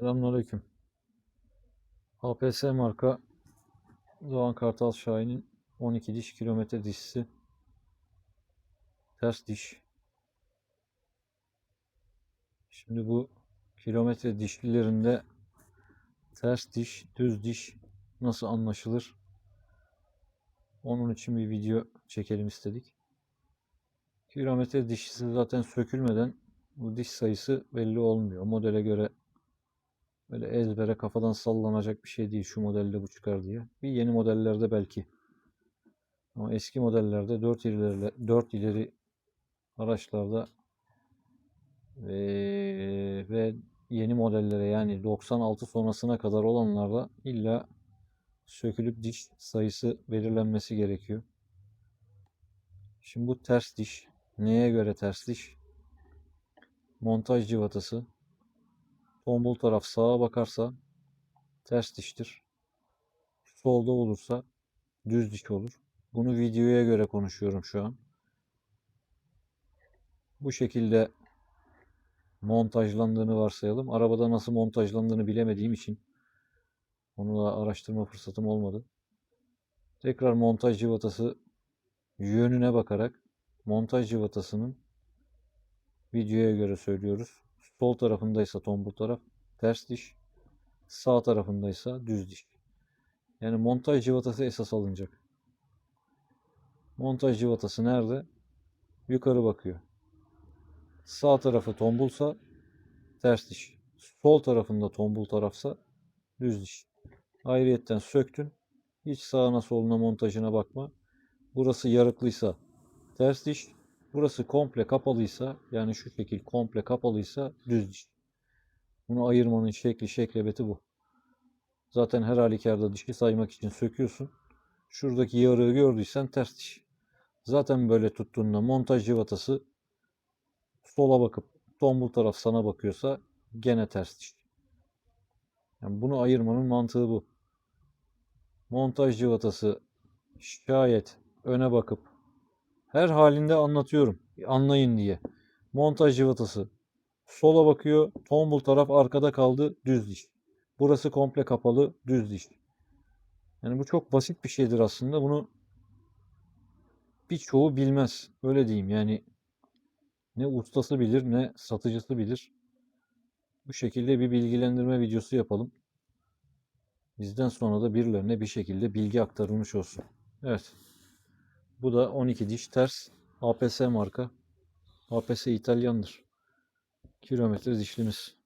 Selamünaleyküm. APS marka Doğan Kartal Şahin'in 12 diş kilometre dişisi. Ters diş. Şimdi bu kilometre dişlilerinde ters diş, düz diş nasıl anlaşılır? Onun için bir video çekelim istedik. Kilometre dişisi zaten sökülmeden bu diş sayısı belli olmuyor. Modele göre Böyle ezbere kafadan sallanacak bir şey değil şu modelde bu çıkar diye. Bir yeni modellerde belki. Ama eski modellerde 4 ileri 4 ileri araçlarda ve, ve yeni modellere yani 96 sonrasına kadar olanlarda illa sökülüp diş sayısı belirlenmesi gerekiyor. Şimdi bu ters diş. Neye göre ters diş? Montaj civatası. Tombul taraf sağa bakarsa ters diştir. Solda olursa düz diş olur. Bunu videoya göre konuşuyorum şu an. Bu şekilde montajlandığını varsayalım. Arabada nasıl montajlandığını bilemediğim için onu da araştırma fırsatım olmadı. Tekrar montaj civatası yönüne bakarak montaj civatasının videoya göre söylüyoruz. Sol tarafındaysa tombul taraf ters diş. Sağ tarafındaysa düz diş. Yani montaj civatası esas alınacak. Montaj civatası nerede? Yukarı bakıyor. Sağ tarafı tombulsa ters diş. Sol tarafında tombul tarafsa düz diş. Ayrıyetten söktün. Hiç sağına soluna montajına bakma. Burası yarıklıysa ters diş. Burası komple kapalıysa yani şu şekil komple kapalıysa düz diş. Bunu ayırmanın şekli şeklebeti bu. Zaten her halükarda dişi saymak için söküyorsun. Şuradaki yarığı gördüysen ters diş. Zaten böyle tuttuğunda montaj civatası sola bakıp tombul taraf sana bakıyorsa gene ters diş. Yani bunu ayırmanın mantığı bu. Montaj civatası şayet öne bakıp her halinde anlatıyorum. Anlayın diye. Montaj civatası. Sola bakıyor. Tombul taraf arkada kaldı. Düz diş. Burası komple kapalı. Düz diş. Yani bu çok basit bir şeydir aslında. Bunu birçoğu bilmez. Öyle diyeyim. Yani ne ustası bilir ne satıcısı bilir. Bu şekilde bir bilgilendirme videosu yapalım. Bizden sonra da birilerine bir şekilde bilgi aktarılmış olsun. Evet. Bu da 12 diş ters APS marka. APS İtalyandır. Kilometre dişlimiz.